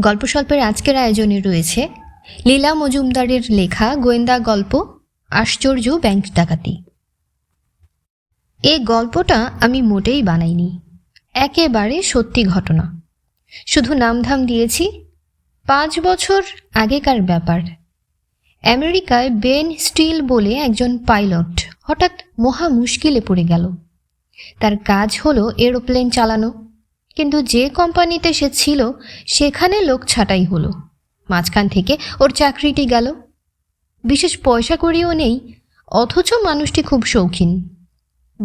গল্পস্বল্পের আজকের আয়োজনে রয়েছে লীলা মজুমদারের লেখা গোয়েন্দা গল্প, আশ্চর্য ব্যাংক ডাকাতি। এই গল্পটা আমি মোটেই বানাইনি। একেবারে সত্যি ঘটনা। শুধু নামধাম দিয়েছি, পাঁচ বছর আগেকার ব্যাপার। আমেরিকায় বেন স্টিল বলে একজন পাইলট হঠাৎ মহা মুশকিলে পড়ে গেল। তার কাজ হলো এরোপ্লেন চালানো। কিন্তু যে কোম্পানিতে সে ছিল, সেখানে লোক ছাঁটাই হলো। মাঝখান থেকে ওর চাকরিটি গেল। বিশেষ পয়সা করিও নেই, অথচ মানুষটি খুব শৌখিন।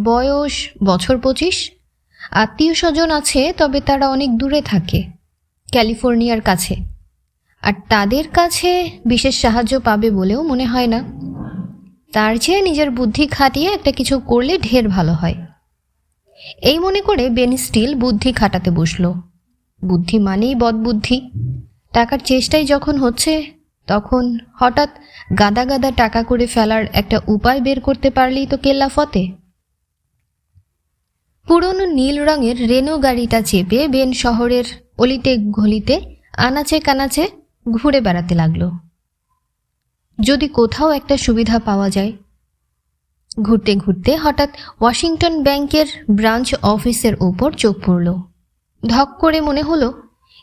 বয়স বছর পঁচিশ, আত্মীয় স্বজন আছে, তবে তারা অনেক দূরে থাকে, ক্যালিফোর্নিয়ার কাছে। আর তাদের কাছে বিশেষ সাহায্য পাবে বলেও মনে হয় না। তার চেয়ে নিজের বুদ্ধি খাটিয়ে একটা কিছু করলে ঢের ভালো হয়। এই মনে করে বেন স্টিল বুদ্ধি খাটাতে বসল। বুদ্ধি মানেই বদবুদ্ধি। টাকার চেষ্টাই যখন হচ্ছে, তখন হঠাৎ গাদা গাদা টাকা করে ফেলার একটা উপায় বের করতে পারলেই তো কেল্লা ফতে। পুরনো নীল রঙের রেনো গাড়িটা চেপে বেন শহরের অলিতে গলিতে আনাচে কানাচে ঘুরে বেড়াতে লাগল। যদি কোথাও একটা সুবিধা পাওয়া যায় ঘুরতে ঘুরতে হঠাৎ ওয়াশিংটন ব্যাংকের ব্রাঞ্চ অফিসের ওপর চোখ পড়ল। ধক করে মনে হলো,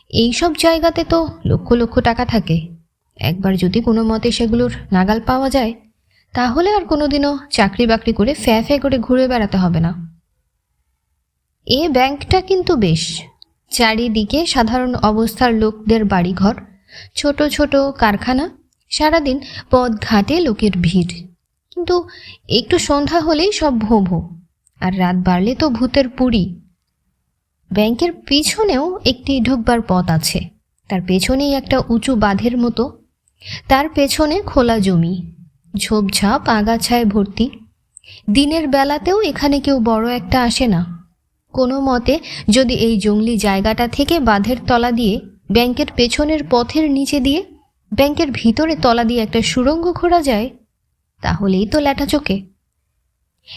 এইসব জায়গাতে তো লক্ষ লক্ষ টাকা থাকে। একবার যদি কোনো মতে সেগুলোর নাগাল পাওয়া যায়, তাহলে আর কোনোদিনও চাকরি বাকরি করে ফ্যা ফ্যা করে ঘুরে বেড়াতে হবে না। এ ব্যাংকটা কিন্তু বেশ। চারিদিকে সাধারণ অবস্থার লোকদের বাড়িঘর, ছোট ছোট কারখানা, সারাদিন পথ ঘাটে লোকের ভিড়। কিন্তু একটু সন্ধ্যা হলেই সব ভোঁ ভোঁ, আর রাত বাড়লে তো ভূতের পুরী। ব্যাংকের পিছনেও একটি ঢুকবার পথ আছে, তার পেছনেই একটা উঁচু বাঁধের মতো। তার পেছনে খোলা জমি, ঝোপঝাপ, আগাছায় ভর্তি। দিনের বেলাতেও এখানে কেউ বড় একটা আসে না। কোনো মতে যদি এই জঙ্গলি জায়গাটা থেকে বাঁধের তলা দিয়ে, ব্যাংকের পেছনের পথের নিচে দিয়ে, ব্যাংকের ভিতরে তলা দিয়ে একটা সুড়ঙ্গ খোঁড়া যায় তাহলেই তো ল্যাটা চোখে।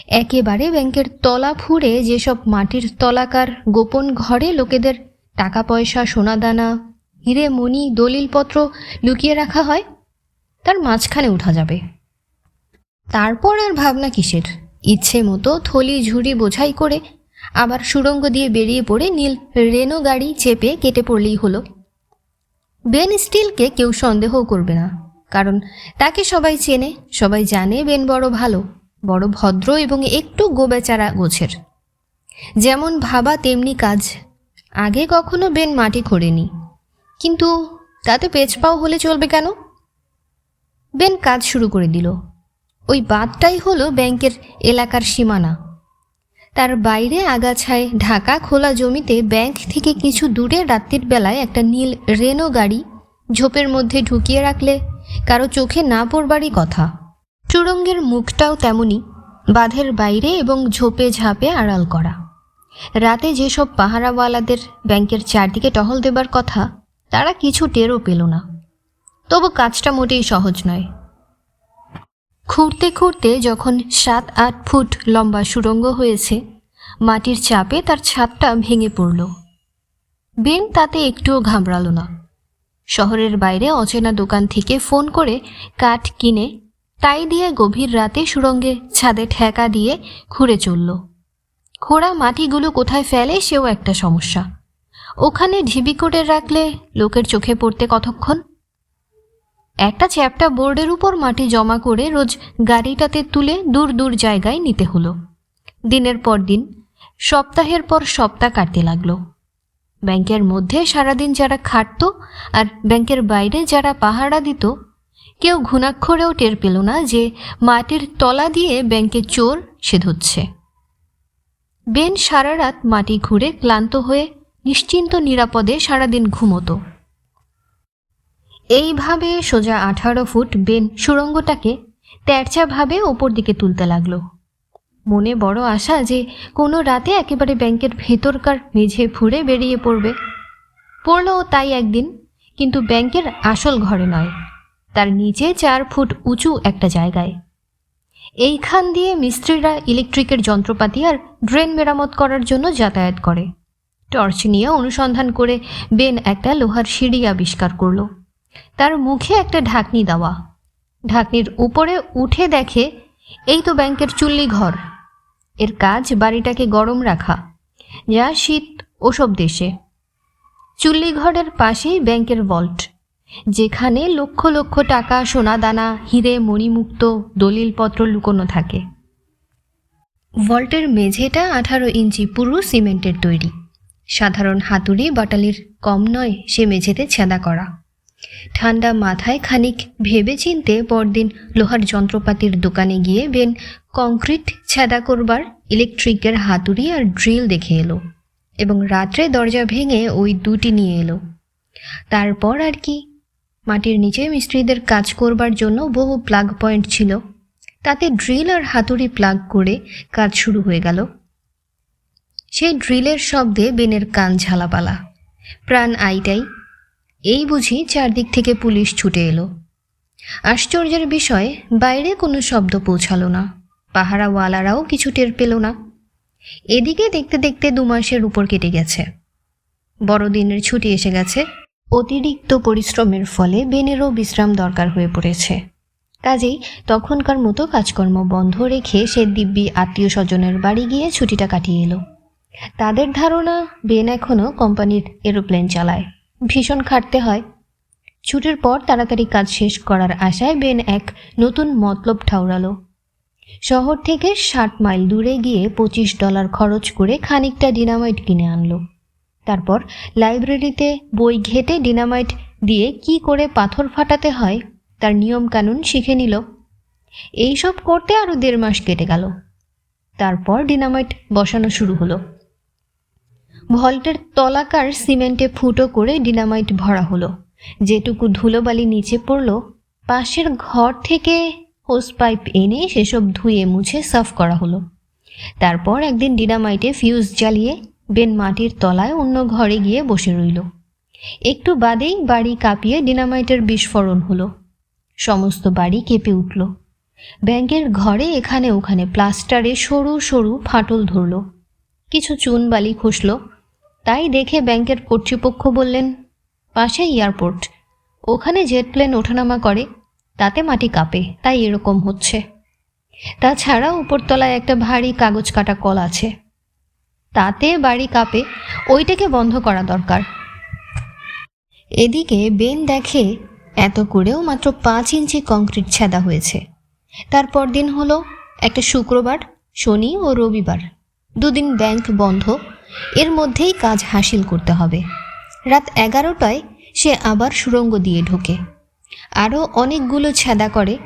একেবারে ব্যাংকের তলা ফুঁড়ে যেসব মাটির তলাকার গোপন ঘরে লোকেদের টাকা পয়সা সোনাদানা, হিরে মণি, দলিলপত্র লুকিয়ে রাখা হয়, তার মাঝখানে উঠা যাবে। তারপর আর ভাবনা কিসের? ইচ্ছে মতো থলি ঝুড়ি বোঝাই করে আবার সুড়ঙ্গ দিয়ে বেরিয়ে পড়ে নীল রেনো গাড়ি চেপে কেটে পড়লেই হলো। বেন স্টিলকে কেউ সন্দেহও করবে না। কারণ তাকে সবাই চেনে, সবাই জানে বেন বড় ভালো, বড় ভদ্র এবং একটু গোবেচারা গোছের। যেমন ভাবা তেমনি কাজ। আগে কখনো বেন মাটি খোঁড়েনি। কিন্তু তাতে পেছপাও হলে চলবে কেন? বেন কাজ শুরু করে দিল। ওই বাঁধটাই হলো ব্যাংকের এলাকার সীমানা। তার বাইরে আগাছায় ঢাকা খোলা জমিতে ব্যাংক থেকে কিছু দূরে রাত্রির বেলায় একটা নীল রেনো গাড়ি ঝোপের মধ্যে ঢুকিয়ে রাখলে কারও চোখে না পড়বারই কথা। চুরঙ্গের মুখটাও তেমনি, বাঁধের বাইরে এবং ঝোপে ঝাঁপে আড়াল করা। রাতে যেসব পাহারাওয়ালাদের ব্যাংকের চারদিকে টহল দেবার কথা, তারা কিছু টেরও পেল না। তবু কাজটা মোটেই সহজ নয়। খুঁড়তে খুঁড়তে যখন সাত আট ফুট লম্বা সুড়ঙ্গ হয়েছে, মাটির চাপে তার ছাদটা ভেঙে পড়ল। বেন তাতে একটুও ঘাবড়ালো না। শহরের বাইরে অচেনা দোকান থেকে ফোন করে কাঠ কিনে তাই দিয়ে গভীর রাতে সুড়ঙ্গে ছাদে ঠেকা দিয়ে খুঁড়ে চলল। খোঁড়া মাটিগুলো কোথায় ফেলে সেও একটা সমস্যা। ওখানে ঢিবি করে রাখলে লোকের চোখে পড়তে কতক্ষণ? একটা চ্যাপটা বোর্ডের উপর মাটি জমা করে রোজ গাড়িটাতে তুলে দূর দূর জায়গায় নিতে হলো। দিনের পর দিন, সপ্তাহের পর সপ্তাহ কাটতে লাগল। ব্যাংকের মধ্যে সারাদিন যারা খাটত আর ব্যাংকের বাইরে যারা পাহারা দিত, কেউ ঘুণাক্ষরেও টের পেল না যে মাটির তলা দিয়ে ব্যাংকে চোর সে ধুচ্ছে বেন সারা রাত মাটি ঘুরে ক্লান্ত হয়ে নিশ্চিন্ত নিরাপদে সারাদিন ঘুমতো। এইভাবে সোজা আঠারো ফুট বেন সুড়ঙ্গটাকে তেরচাভাবে ওপর দিকে তুলতে লাগল। মনে বড় আশা যে কোনো রাতে একেবারে ব্যাংকের ভেতরকার মেঝে ফুঁড়ে বেরিয়ে পড়বে। পড়লও তাই একদিন, কিন্তু ব্যাংকের আসল ঘরে নয়, তার নিচে চার ফুট উঁচু একটা জায়গায়। এইখান দিয়ে মিস্ত্রিরা ইলেকট্রিকের যন্ত্রপাতি আর ড্রেন মেরামত করার জন্য যাতায়াত করে। টর্চ নিয়ে অনুসন্ধান করে বেন একটা লোহার সিঁড়ি আবিষ্কার করল। তার মুখে একটা ঢাকনি দেওয়া। ঢাকনির উপরে উঠে দেখে, এই তো ব্যাংকের চুল্লি ঘর এর কাজ বাড়িটাকে গরম রাখা, যা শীত ওসব দেশে। চুল্লি ঘরের পাশেই ব্যাংকের ভল্ট যেখানে লক্ষ লক্ষ টাকা সোনা দানা হিরে, মণিমুক্ত, দলিলপত্র লুকোনো থাকে। ভল্টের মেঝেটা আঠারো ইঞ্চি পুরো সিমেন্টের তৈরি। সাধারণ হাতুড়ি বাটালির কম নয় সে মেঝেতে ছেঁদা করা। ঠান্ডা মাথায় খানিক ভেবে চিনতে পরদিন লোহার যন্ত্রপাতির দোকানে গিয়ে বেন কংক্রিট ছেঁদা করবার ইলেকট্রিকের হাতুড়ি আর ড্রিল দেখে এলো এবং রাত্রে দরজা ভেঙে ওই দুটি নিয়ে এলো। তারপর আর কি? মাটির নিচে মিস্ত্রিদের কাজ করবার জন্য বহু প্লাগ পয়েন্ট ছিল। তাতে ড্রিল আর হাতুড়ি প্লাগ করে কাজ শুরু হয়ে গেল। সেই ড্রিলের শব্দে বেনের কান ঝালাপালা। প্রাণ আইটাই। এই বুঝি চারদিক থেকে পুলিশ ছুটে এলো। আশ্চর্যের বিষয়, বাইরে কোনো শব্দ পৌঁছালো না। পাহারাওয়ালারাও কিছু টের পেল না। এদিকে দেখতে দেখতে দু মাসের উপর কেটে গেছে। বড়দিনের ছুটি এসে গেছে। অতিরিক্ত পরিশ্রমের ফলে বেনেরও বিশ্রাম দরকার হয়ে পড়েছে। কাজেই তখনকার মতো কাজকর্ম বন্ধ রেখে সে দিব্যি আত্মীয় স্বজনের বাড়ি গিয়ে ছুটিটা কাটিয়ে এলো। তাদের ধারণা, বেন এখনও কোম্পানির এরোপ্লেন চালায়। ভীষণ খাটতে হয়। ছুটির পর তাড়াতাড়ি কাজ শেষ করার আশায় বেন এক নতুন মতলব ঠাউরালো। শহর থেকে ষাট মাইল দূরে গিয়ে পঁচিশ ডলার খরচ করে খানিকটা ডিনামাইট কিনে আনলো। তারপর লাইব্রেরিতে বই ঘেটে ডিনামাইট দিয়ে কি করে পাথর ফাটাতে হয় তার নিয়মকানুন শিখে নিল। এইসব করতে আরও দেড় মাস কেটে গেল। তারপর ডিনামাইট বসানো শুরু হলো। ভল্টের তলাকার সিমেন্টে ফুটো করে ডিনামাইট ভরা হলো। যেটুকু ধুলোবালি নিচে পড়ল, পাশের ঘর থেকে হোস পাইপ এনে সেসব ধুয়ে মুছে সাফ করা হলো। তারপর একদিন ডিনামাইটে ফিউজ জ্বালিয়ে বেন মাটির তলায় অন্য ঘরে গিয়ে বসে রইল। একটু বাদেই বাড়ি কাঁপিয়ে ডিনামাইটের বিস্ফোরণ হলো। সমস্ত বাড়ি কেঁপে উঠল। ব্যাংকের ঘরে এখানে ওখানে প্লাস্টারে সরু সরু ফাটল ধরল। কিছু চুন বালি খসল। তাই দেখে ব্যাংকের কর্তৃপক্ষ বললেন পাশে এয়ারপোর্ট। ওখানে জেট প্লেন ওঠানামা করে, তাতে মাটি কাঁপে, তাই এরকম হচ্ছে। তাছাড়া উপরতলায় একটা ভারী কাগজ কাটা কল আছে। তাতে বাড়ি কাঁপে, ওইটাকে বন্ধ করা দরকার। এদিকে বেন দেখে এত করেও মাত্র পাঁচ ইঞ্চি কংক্রিট ছেদা হয়েছে। তারপর দিন হলো, একটা শুক্রবার, শনি ও রবিবার। দুদিন ব্যাংক বন্ধ এর মধ্যেই কাজ হাসিল করতে হবে। রাত এগারোটায় সে আবার সুরঙ্গ দিয়ে ঢোকে। আরও অনেকগুলো ছেদা করে।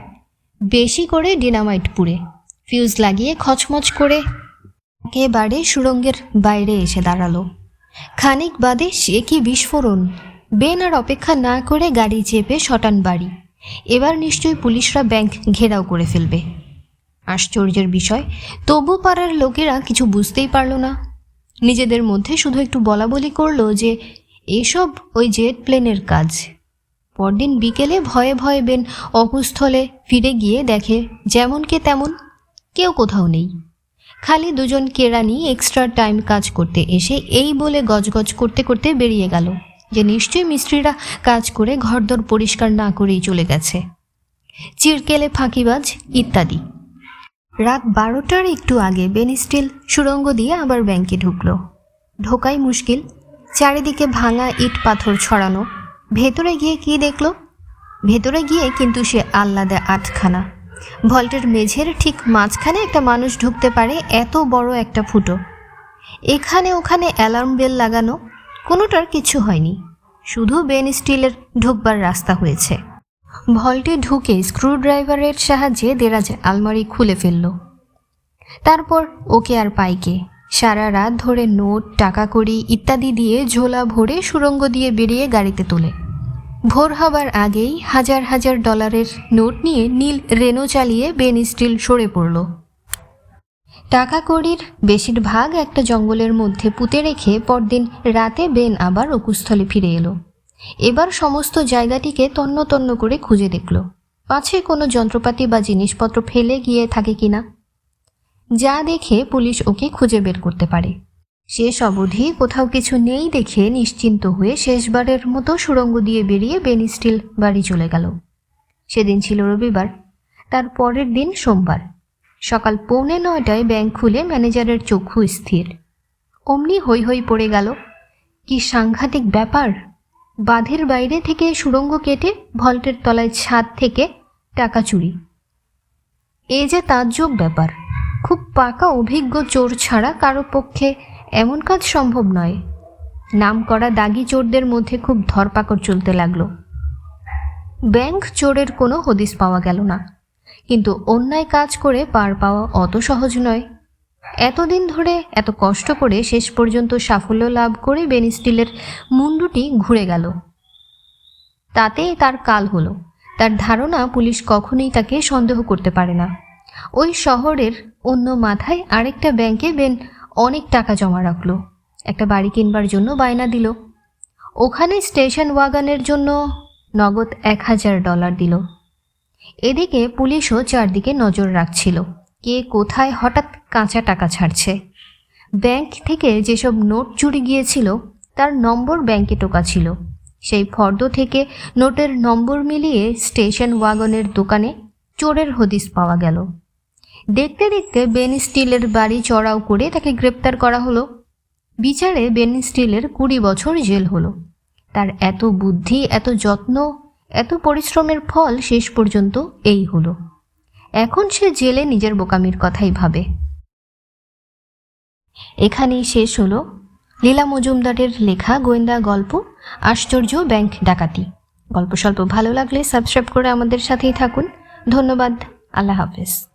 বেশি করে ডিনামাইট পুড়ে। ফিউজ লাগিয়ে খচমচ করে একেবারে সুরঙ্গের বাইরে এসে দাঁড়াল। খানিক বাদে সে কি বিস্ফোরণ? বেন আর অপেক্ষা না করে গাড়ি চেপে শটান বাড়ি। এবার নিশ্চয়ই পুলিশরা ব্যাংক ঘেরাও করে ফেলবে। আশ্চর্যের বিষয়, তবু পাড়ার লোকেরা কিছু বুঝতেই পারল না। নিজেদের মধ্যে শুধু একটু বলা বলি করল যে, এসব ওই জেট প্লেনের কাজ। পরদিন বিকেলে ভয়ে ভয়ে বেন অকুস্থলে ফিরে গিয়ে দেখে, যেমন কে তেমন, কেউ কোথাও নেই। খালি দুজন কেরানি এক্সট্রা টাইম কাজ করতে এসে এই বলে গজগজ করতে করতে বেরিয়ে গেল, যে নিশ্চয়ই মিস্ত্রিরা কাজ করে ঘরদর পরিষ্কার না করেই চলে গেছে। চিরকেলে ফাঁকিবাজ ইত্যাদি। রাত বারোটার একটু আগে বেন স্টিল সুরঙ্গ দিয়ে আবার ব্যাংকে ঢুকলো। ঢোকাই মুশকিল, চারিদিকে ভাঙা ইট পাথর ছড়ানো। ভেতরে গিয়ে কি দেখল? ভেতরে গিয়ে কিন্তু সে আহ্লাদে আটখানা ভল্টের মেঝের ঠিক মাঝখানে একটা মানুষ ঢুকতে পারে এত বড় একটা ফুটো। এখানে ওখানে অ্যালার্ম বেল লাগানো, কোনোটার কিছু হয়নি। শুধু বেন স্টিলের ঢুকবার রাস্তা হয়েছে। ভল্টে ঢুকে স্ক্রুড্রাইভারের সাহায্যে দেরাজ আলমারি খুলে ফেলল। তারপর ওকে আর পাইকে। সারা রাত ধরে নোট টাকা কড়ি ইত্যাদি দিয়ে ঝোলা ভরে সুরঙ্গ দিয়ে বেরিয়ে গাড়িতে তোলে। ভোর হবার আগেই হাজার হাজার ডলারের নোট নিয়ে নীল রেনো চালিয়ে বেন স্টিল সরে পড়ল। টাকা কড়ির বেশিরভাগ একটা জঙ্গলের মধ্যে পুঁতে রেখে পরদিন রাতে বেন আবার অকুস্থলে ফিরে এলো। এবার সমস্ত জায়গাটিকে তন্ন তন্ন করে খুঁজে দেখল। পাছে কোনো যন্ত্রপাতি বা জিনিসপত্র ফেলে গিয়ে থাকে কিনা যা দেখে পুলিশ ওকে খুঁজে বের করতে পারে। শেষ অবধি কোথাও কিছু নেই দেখে নিশ্চিন্ত হয়ে শেষবারের মতো সুড়ঙ্গ দিয়ে বেরিয়ে বেনি স্টিল বাড়ি চলে গেল। সেদিন ছিল রবিবার, তার পরের দিন সোমবার। সকাল পৌনে নয়টায় ব্যাংক খুলে ম্যানেজারের চক্ষু স্থির। অমনি হৈ হৈ পড়ে গেল। কি সাংঘাতিক ব্যাপার! বাঁধের বাইরে থেকে সুড়ঙ্গ কেটে ভল্টের তলায় ছাদ থেকে টাকা চুরি। এ যে তাজ্জব ব্যাপার। খুব পাকা অভিজ্ঞ চোর ছাড়া কারও পক্ষে এমন কাজ সম্ভব নয়। নাম করা দাগি চোরদের মধ্যে খুব ধরপাকড় চলতে লাগল। ব্যাংক চোরের কোনো হদিস পাওয়া গেল না। কিন্তু অন্যায় কাজ করে পার পাওয়া অত সহজ নয়। এতদিন ধরে, এত কষ্ট করে শেষ পর্যন্ত সাফল্য লাভ করে বেনি স্টিলের মুন্ডুটি ঘুরে গেল। তাতেই তার কাল হলো। তার ধারণা পুলিশ কখনোই তাকে সন্দেহ করতে পারে না। ওই শহরের অন্য মাথায় আরেকটা ব্যাংকে বেন অনেক টাকা জমা রাখল। একটা বাড়ি কিনবার জন্য বায়না দিল। ওখানে স্টেশন ওয়াগানের জন্য নগদ এক হাজার ডলার দিল। এদিকে পুলিশও চারদিকে নজর রাখছিল। কে কোথায় হঠাৎ কাঁচা টাকা ছাড়ছে? ব্যাংক থেকে যেসব নোট চুরি গিয়েছিল, তার নম্বর ব্যাংকে টোকা ছিল। সেই ফর্দ থেকে নোটের নম্বর মিলিয়ে স্টেশন ওয়াগনের দোকানে চোরের হদিস পাওয়া গেল। দেখতে দেখতে বেন স্টিলের বাড়ি চড়াও করে তাকে গ্রেপ্তার করা হলো। বিচারে বেন স্টিলের কুড়ি বছর জেল হলো। তার এত বুদ্ধি, এত যত্ন, এত পরিশ্রমের ফল শেষ পর্যন্ত এই হলো। এখন সে জেলে নিজের বোকামির কথাই ভাবে। এখানেই শেষ হল লীলা মজুমদারের লেখা গোয়েন্দা গল্প, আশ্চর্য ব্যাংক ডাকাতি। গল্প স্বল্প ভালো লাগলে সাবস্ক্রাইব করে আমাদের সাথেই থাকুন। ধন্যবাদ। আল্লাহ হাফেজ।